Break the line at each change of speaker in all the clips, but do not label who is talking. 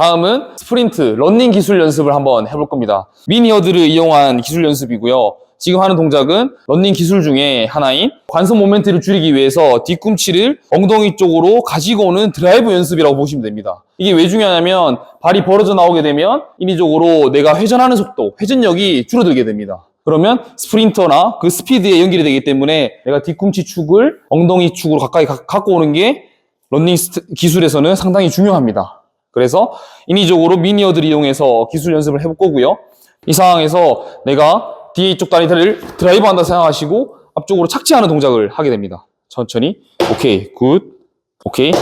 다음은 스프린트, 런닝 기술 연습을 한번 해볼 겁니다. 미니어드를 이용한 기술 연습이고요. 지금 하는 동작은 런닝 기술 중에 하나인 관성 모멘트를 줄이기 위해서 뒤꿈치를 엉덩이 쪽으로 가지고 오는 드라이브 연습이라고 보시면 됩니다. 이게 왜 중요하냐면 발이 벌어져 나오게 되면 인위적으로 내가 회전하는 속도, 회전력이 줄어들게 됩니다. 그러면 스프린터나 그 스피드에 연결이 되기 때문에 내가 뒤꿈치 축을 엉덩이 축으로 가까이 가- 갖고 오는 게 런닝 기술에서는 상당히 중요합니다. 그래서 인위적으로 미니어드를 이용해서 기술 연습을 해볼 거고요. 이 상황에서 내가 뒤에 쪽 다리를 드라이브 한다 생각하시고 앞쪽으로 착지하는 동작을 하게 됩니다. 천천히. 오케이, 굿. 오케이.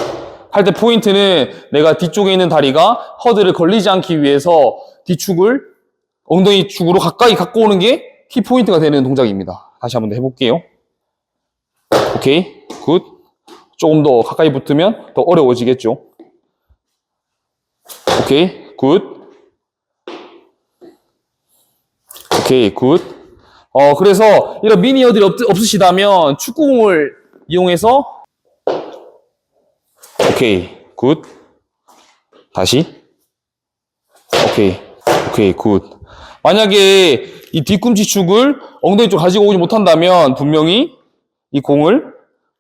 할 때 포인트는 내가 뒤쪽에 있는 다리가 허드를 걸리지 않기 위해서 뒤축을 엉덩이 축으로 가까이 갖고 오는 게 키포인트가 되는 동작입니다. 다시 한번 더 해볼게요. 오케이, 굿. 조금 더 가까이 붙으면 더 어려워지겠죠. 오케이, 굿. 오케이, 굿. 어, 그래서 이런 미니어들이 없, 없으시다면 축구공을 이용해서 오케이, 굿. 다시. 오케이, 오케이, 굿. 만약에 이 뒤꿈치 축을 엉덩이 쪽 가지고 오지 못한다면 분명히 이 공을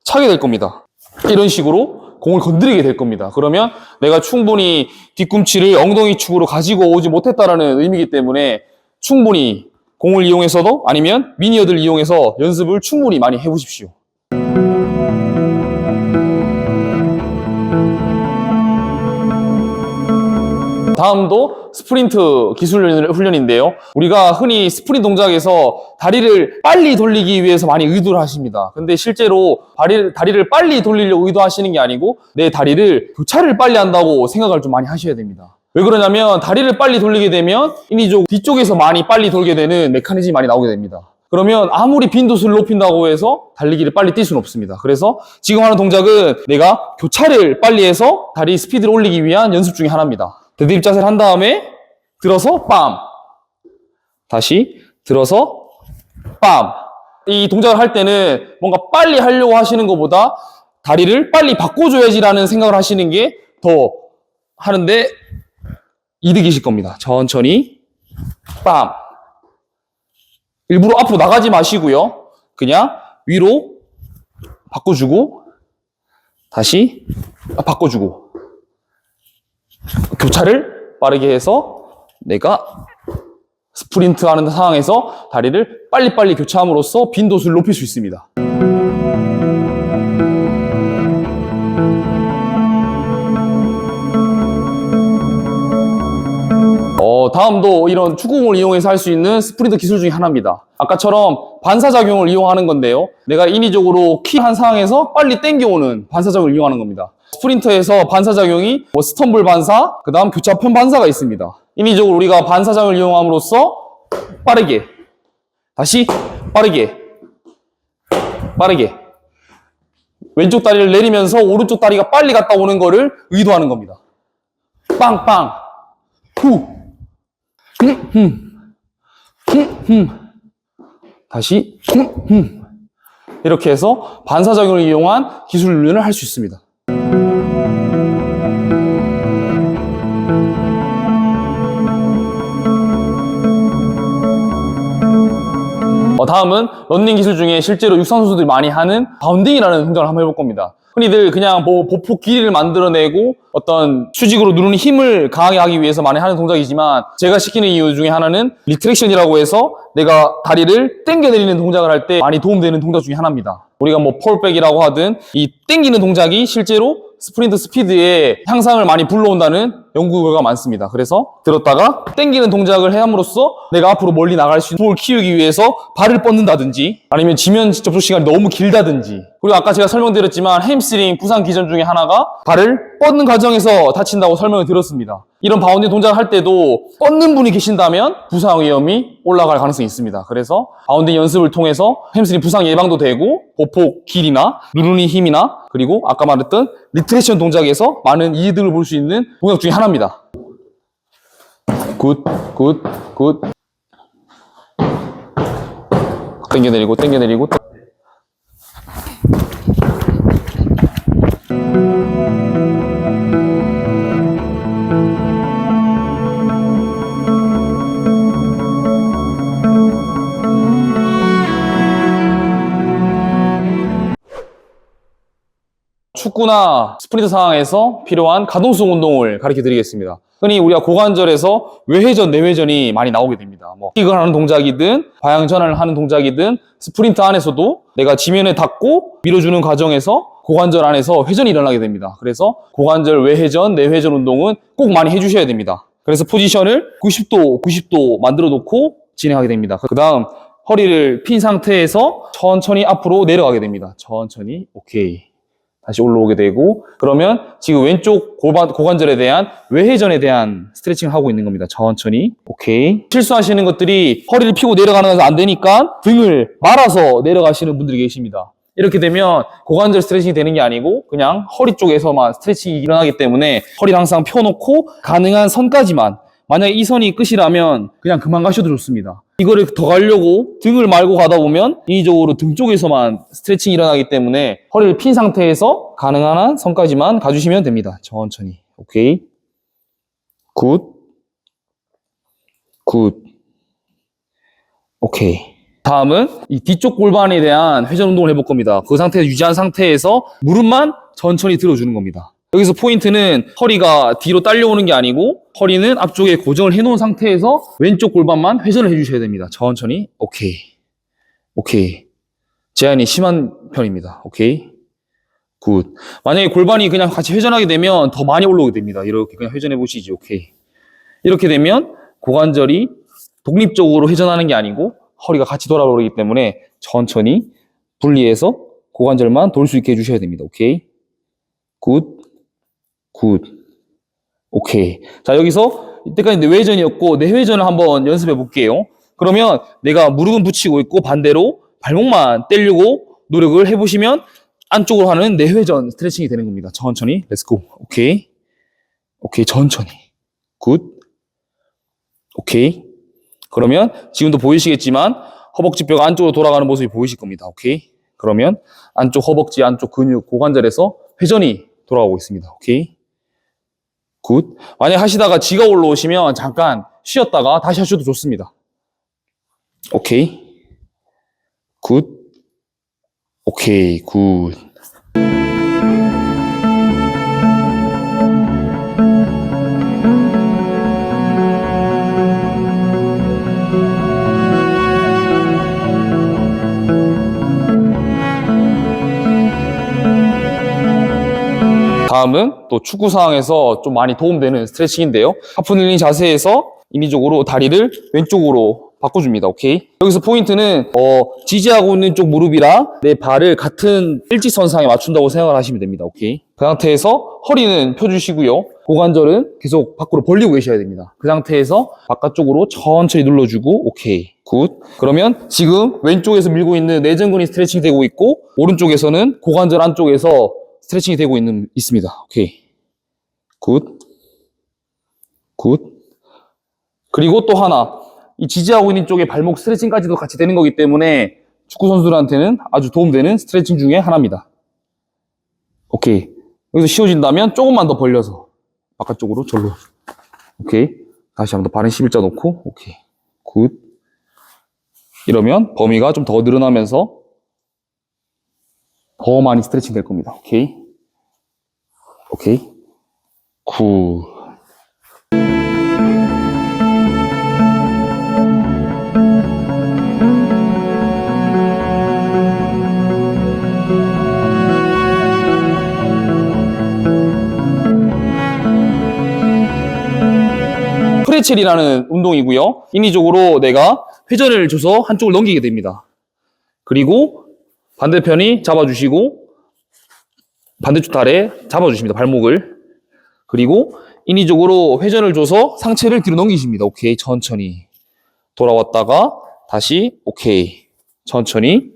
차게 될 겁니다. 이런 식으로 공을 건드리게 될 겁니다. 그러면 내가 충분히 뒤꿈치를 엉덩이 축으로 가지고 오지 못했다라는 의미이기 때문에 충분히 공을 이용해서도 아니면 미니어들을 이용해서 연습을 충분히 많이 해보십시오. 다음도 스프린트 기술 훈련인데요. 우리가 흔히 스프린트 동작에서 다리를 빨리 돌리기 위해서 많이 의도를 하십니다. 근데 실제로 다리를, 다리를 빨리 돌리려고 의도하시는 게 아니고 내 다리를 교차를 빨리 한다고 생각을 좀 많이 하셔야 됩니다. 왜 그러냐면 다리를 빨리 돌리게 되면 인위적 뒤쪽에서 많이 빨리 돌게 되는 메커니즘이 많이 나오게 됩니다. 그러면 아무리 빈도수를 높인다고 해서 달리기를 빨리 뛸 수는 없습니다. 그래서 지금 하는 동작은 내가 교차를 빨리 해서 다리 스피드를 올리기 위한 연습 중에 하나입니다. 데드립 자세를 한 다음에 들어서 빰 다시 들어서 빰 이 동작을 할 때는 뭔가 빨리 하려고 하시는 것보다 다리를 빨리 바꿔줘야지라는 생각을 하시는 게 더 하는데 이득이실 겁니다. 천천히 빰 일부러 앞으로 나가지 마시고요. 그냥 위로 바꿔주고 다시 바꿔주고 교차를 빠르게 해서 내가 스프린트 하는 상황에서 다리를 빨리빨리 교차함으로써 빈도수를 높일 수 있습니다. 어, 다음도 이런 축구공을 이용해서 할 수 있는 스프린트 기술 중에 하나입니다. 아까처럼 반사작용을 이용하는 건데요. 내가 인위적으로 키 한 상황에서 빨리 땡겨오는 반사작용을 이용하는 겁니다. 스프린터에서 반사작용이 뭐 스텀블 반사, 그 다음 교차편 반사가 있습니다. 인위적으로 우리가 반사작용을 이용함으로써 빠르게, 다시 빠르게, 빠르게, 왼쪽 다리를 내리면서 오른쪽 다리가 빨리 갔다 오는 거를 의도하는 겁니다. 빵빵, 후, 흠, 흠, 흠, 흠. 다시 흠, 흠. 이렇게 해서 반사작용을 이용한 기술 훈련을 할 수 있습니다. 어, 다음은 런닝 기술 중에 실제로 육상 선수들이 많이 하는 바운딩이라는 동작을 한번 해볼 겁니다. 흔히들 그냥 뭐 보폭 길이를 만들어내고 어떤 수직으로 누르는 힘을 강하게 하기 위해서 많이 하는 동작이지만 제가 시키는 이유 중에 하나는 리트랙션이라고 해서 내가 다리를 당겨내리는 동작을 할 때 많이 도움되는 동작 중에 하나입니다. 우리가 뭐 폴백이라고 하든 이 당기는 동작이 실제로 스프린트 스피드에 향상을 많이 불러온다는 연구 결과가 많습니다. 그래서 들었다가 당기는 동작을 해함으로써 내가 앞으로 멀리 나갈 수 있는 힘을 키우기 위해서 발을 뻗는다든지 아니면 지면 접촉 시간이 너무 길다든지 그리고 아까 제가 설명드렸지만 햄스트링 부상 기전 중에 하나가 발을 뻗는 과정에서 다친다고 설명을 드렸습니다. 이런 바운딩 동작을 할 때도 뻗는 분이 계신다면 부상 위험이 올라갈 가능성이 있습니다. 그래서 바운딩 연습을 통해서 햄스트링 부상 예방도 되고 보폭 길이나 누르는 힘이나 그리고 아까 말했던 리트레이션 동작에서 많은 이득을 볼 수 있는 동작 중에 하나입니다. 굿, 굿, 굿. 당겨내리고, 당겨내리고. 축구나 스프린트 상황에서 필요한 가동성 운동을 가르쳐 드리겠습니다. 흔히 우리가 고관절에서 외회전, 내회전이 많이 나오게 됩니다. 뭐, 킥을 하는 동작이든, 방향 전환을 하는 동작이든, 스프린트 안에서도 내가 지면에 닿고 밀어주는 과정에서 고관절 안에서 회전이 일어나게 됩니다. 그래서 고관절 외회전, 내회전 운동은 꼭 많이 해주셔야 됩니다. 그래서 포지션을 90도, 90도 만들어 놓고 진행하게 됩니다. 그 다음, 허리를 핀 상태에서 천천히 앞으로 내려가게 됩니다. 천천히. 오케이. 다시 올라오게 되고 그러면 지금 왼쪽 골반, 고관절에 대한 외회전에 대한 스트레칭을 하고 있는 겁니다. 천천히. 오케이. 실수하시는 것들이 허리를 펴고 내려가는 것은 안 되니까 등을 말아서 내려가시는 분들이 계십니다. 이렇게 되면 고관절 스트레칭이 되는 게 아니고 그냥 허리 쪽에서만 스트레칭이 일어나기 때문에 허리를 항상 펴놓고 가능한 선까지만 만약에 이 선이 끝이라면 그냥 그만 가셔도 좋습니다. 이거를 더 가려고 등을 말고 가다 보면 인위적으로 등 쪽에서만 스트레칭이 일어나기 때문에 허리를 핀 상태에서 가능한 한 선까지만 가주시면 됩니다. 천천히. 오케이. 굿. 굿. 오케이. 다음은 이 뒤쪽 골반에 대한 회전 운동을 해볼 겁니다. 그 상태에서 유지한 상태에서 무릎만 천천히 들어주는 겁니다. 여기서 포인트는 허리가 뒤로 딸려오는 게 아니고 허리는 앞쪽에 고정을 해놓은 상태에서 왼쪽 골반만 회전을 해주셔야 됩니다. 천천히. 오케이. 오케이. 제한이 심한 편입니다. 오케이. 굿. 만약에 골반이 그냥 같이 회전하게 되면 더 많이 올라오게 됩니다. 이렇게 그냥 회전해 보시지. 오케이. 이렇게 되면 고관절이 독립적으로 회전하는 게 아니고 허리가 같이 돌아오기 때문에 천천히 분리해서 고관절만 돌 수 있게 해주셔야 됩니다. 오케이. 굿. 굿. 오케이. 자, 여기서 이때까지 내회전이었고, 내회전을 한번 연습해 볼게요. 그러면 내가 무릎은 붙이고 있고, 반대로 발목만 떼려고 노력을 해 보시면 안쪽으로 하는 내회전 스트레칭이 되는 겁니다. 천천히. 렛츠고. 오케이. 오케이. 천천히. 굿. 오케이. 그러면 지금도 보이시겠지만 허벅지 뼈가 안쪽으로 돌아가는 모습이 보이실 겁니다. 오케이. 그러면 안쪽 허벅지, 안쪽 근육, 고관절에서 회전이 돌아가고 있습니다. 오케이. 굿. 만약 하시다가 지가 올라오시면 잠깐 쉬었다가 다시 하셔도 좋습니다. 오케이. 굿. 오케이. 굿. 다음은 또 축구 상황에서 좀 많이 도움되는 스트레칭인데요. 하프닐링 자세에서 인위적으로 다리를 왼쪽으로 바꿔줍니다. 오케이. 여기서 포인트는 어, 지지하고 있는 쪽 무릎이랑 내 발을 같은 일직선상에 맞춘다고 생각을 하시면 됩니다. 오케이. 그 상태에서 허리는 펴주시고요. 고관절은 계속 밖으로 벌리고 계셔야 됩니다. 그 상태에서 바깥쪽으로 천천히 눌러주고 오케이. 굿. 그러면 지금 왼쪽에서 밀고 있는 내전근이 스트레칭 되고 있고 오른쪽에서는 고관절 안쪽에서 스트레칭이 되고 있는, 있습니다. 오케이. 굿. 굿. 그리고 또 하나. 이 지지하고 있는 쪽에 발목 스트레칭까지도 같이 되는 거기 때문에 축구 선수들한테는 아주 도움되는 스트레칭 중에 하나입니다. 오케이. 여기서 쉬워진다면 조금만 더 벌려서 바깥쪽으로 절로. 오케이. 다시 한번 더 발은 11자 놓고. 오케이. 굿. 이러면 범위가 좀 더 늘어나면서 더 많이 스트레칭 될 겁니다. 오케이. 오케이. 굿. 프레첼이라는 운동이고요. 인위적으로 내가 회전을 줘서 한쪽을 넘기게 됩니다. 그리고 반대편이 잡아주시고 반대쪽 다리에 잡아주십니다. 발목을. 그리고 인위적으로 회전을 줘서 상체를 뒤로 넘기십니다. 오케이. 천천히. 돌아왔다가 다시 오케이. 천천히.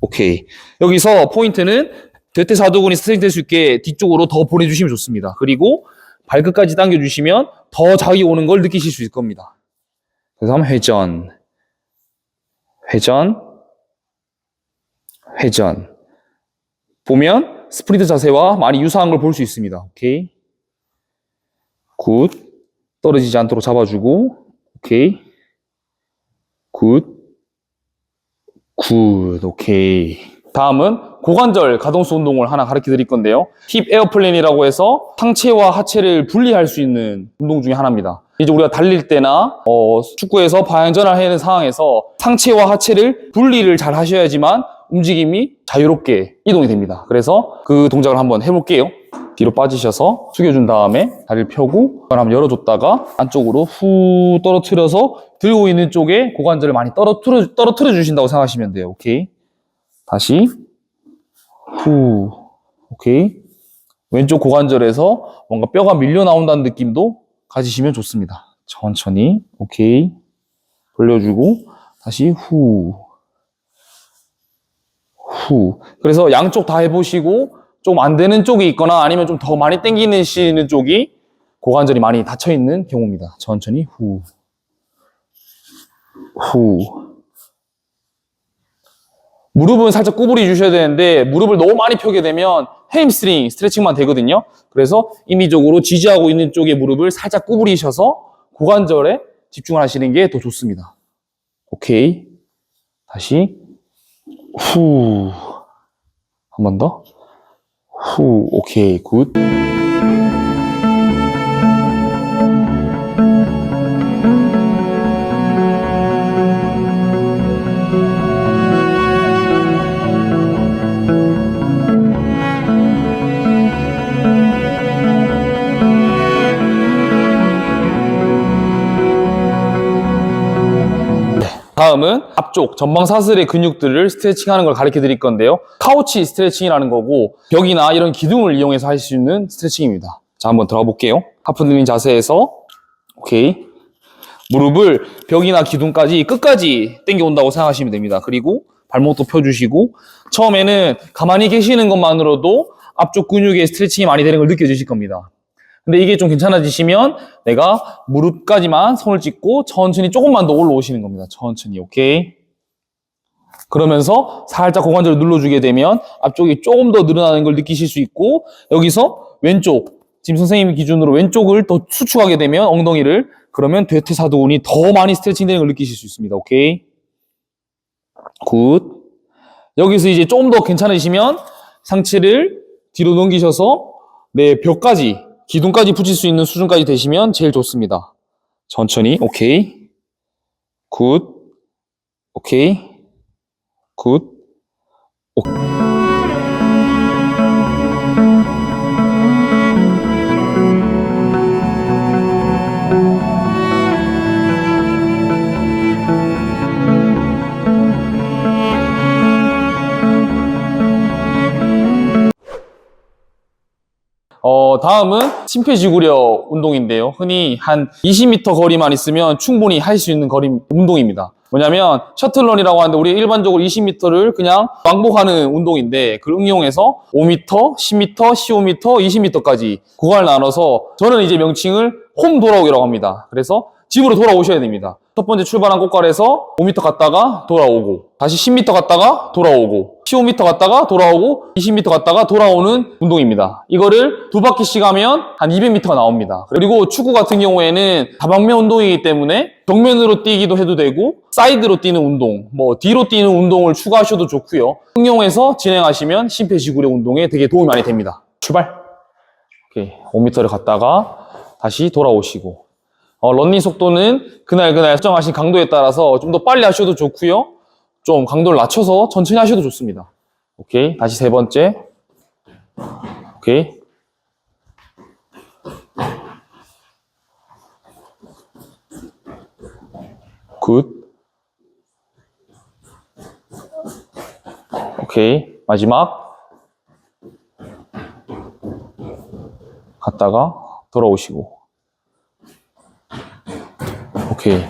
오케이. 여기서 포인트는 대퇴사두근이 스트레칭 될 수 있게 뒤쪽으로 더 보내주시면 좋습니다. 그리고 발끝까지 당겨주시면 더 자기 오는 걸 느끼실 수 있을 겁니다. 그래서 한번 회전. 회전. 회전. 보면 스프린트 자세와 많이 유사한 걸 볼 수 있습니다. 오케이. 굿. 떨어지지 않도록 잡아주고. 오케이. 굿. 굿. 오케이. 다음은 고관절 가동수 운동을 하나 가르쳐 드릴 건데요. 힙 에어플랜이라고 해서 상체와 하체를 분리할 수 있는 운동 중에 하나입니다. 이제 우리가 달릴 때나 어, 축구에서 방향전환을 해야 하는 상황에서 상체와 하체를 분리를 잘 하셔야지만 움직임이 자유롭게 이동이 됩니다. 그래서 그 동작을 한번 해볼게요. 뒤로 빠지셔서 숙여준 다음에 다리를 펴고 이걸 한번 열어줬다가 안쪽으로 후 떨어뜨려서 들고 있는 쪽에 고관절을 많이 떨어뜨려, 떨어뜨려 주신다고 생각하시면 돼요. 오케이. 다시 후 오케이. 왼쪽 고관절에서 뭔가 뼈가 밀려 나온다는 느낌도 가지시면 좋습니다. 천천히 오케이. 돌려주고 다시 후 후. 그래서 양쪽 다 해보시고 좀 안 되는 쪽이 있거나 아니면 좀 더 많이 당기시는 쪽이 고관절이 많이 닫혀 있는 경우입니다. 천천히 후. 후. 무릎은 살짝 구부리 주셔야 되는데 무릎을 너무 많이 펴게 되면 햄스트링 스트레칭만 되거든요. 그래서 임의적으로 지지하고 있는 쪽의 무릎을 살짝 구부리셔서 고관절에 집중을 하시는 게 더 좋습니다. 오케이. 다시 후. 한 번 더. 후. 오케이. 굿. 앞쪽 전방 사슬의 근육들을 스트레칭하는 걸 가르쳐 드릴 건데요. 카우치 스트레칭이라는 거고 벽이나 이런 기둥을 이용해서 할 수 있는 스트레칭입니다. 자, 한번 들어가 볼게요. 하프들린 자세에서 오케이. 무릎을 벽이나 기둥까지 끝까지 당겨 온다고 생각하시면 됩니다. 그리고 발목도 펴주시고 처음에는 가만히 계시는 것만으로도 앞쪽 근육의 스트레칭이 많이 되는 걸 느껴지실 겁니다. 근데 이게 좀 괜찮아지시면 내가 무릎까지만 손을 짚고 천천히 조금만 더 올라오시는 겁니다. 천천히, 오케이? 그러면서 살짝 고관절을 눌러주게 되면 앞쪽이 조금 더 늘어나는 걸 느끼실 수 있고 여기서 왼쪽, 지금 선생님 기준으로 왼쪽을 더 수축하게 되면 엉덩이를 그러면 대퇴사두근이 더 많이 스트레칭 되는 걸 느끼실 수 있습니다. 오케이? 굿. 여기서 이제 조금 더 괜찮으시면 상체를 뒤로 넘기셔서 내 벽까지 기둥까지 붙일 수 있는 수준까지 되시면 제일 좋습니다. 천천히, 오케이. 굿. 오케이. 굿. 오. 어, 다음은 심폐지구력 운동인데요. 흔히 한 20m 거리만 있으면 충분히 할 수 있는 거리 운동입니다. 뭐냐면 셔틀런이라고 하는데 우리 일반적으로 20m를 그냥 왕복하는 운동인데 그걸 응용해서 5m, 10m, 15m, 20m까지 구간을 나눠서 저는 이제 명칭을 홈 돌아오기라고 합니다. 그래서 집으로 돌아오셔야 됩니다. 첫 번째 출발한 꽃갈에서 5m 갔다가 돌아오고 다시 10m 갔다가 돌아오고 15m 갔다가 돌아오고 20m 갔다가 돌아오는 운동입니다. 이거를 두 바퀴씩 하면 한 200m가 나옵니다. 그리고 축구 같은 경우에는 다방면 운동이기 때문에 정면으로 뛰기도 해도 되고 사이드로 뛰는 운동, 뭐 뒤로 뛰는 운동을 추가하셔도 좋고요. 응용해서 진행하시면 심폐지구력 운동에 되게 도움이 많이 됩니다. 출발. 오케이. 5m를 갔다가 다시 돌아오시고 어, 런닝 속도는 그날 그날 설정하신 강도에 따라서 좀 더 빨리 하셔도 좋고요. 좀 강도를 낮춰서 천천히 하셔도 좋습니다. 오케이. 다시 세 번째. 오케이. 굿. 오케이. 마지막. 갔다가 돌아오시고. 오케이.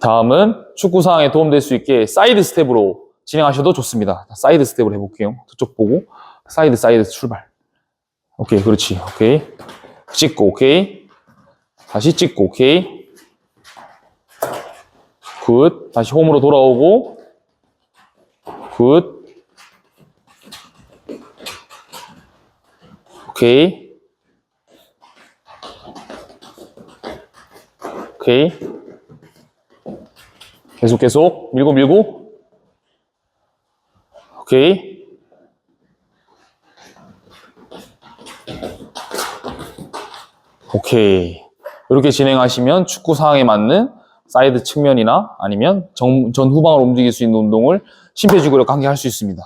다음은 축구 상황에 도움될 수 있게 사이드 스텝으로 진행하셔도 좋습니다. 사이드 스텝으로 해볼게요. 저쪽 보고 사이드 사이드 출발. 오케이, 그렇지. 오케이. 찍고 오케이. 다시 찍고 오케이. 굿. 다시 홈으로 돌아오고 굿. 오케이. 오케이. 계속 계속 밀고 밀고 오케이. 오케이. 이렇게 진행하시면 축구 상황에 맞는 사이드 측면이나 아니면 정- 전후방으로 움직일 수 있는 운동을 심폐지구력 관계 할수 있습니다.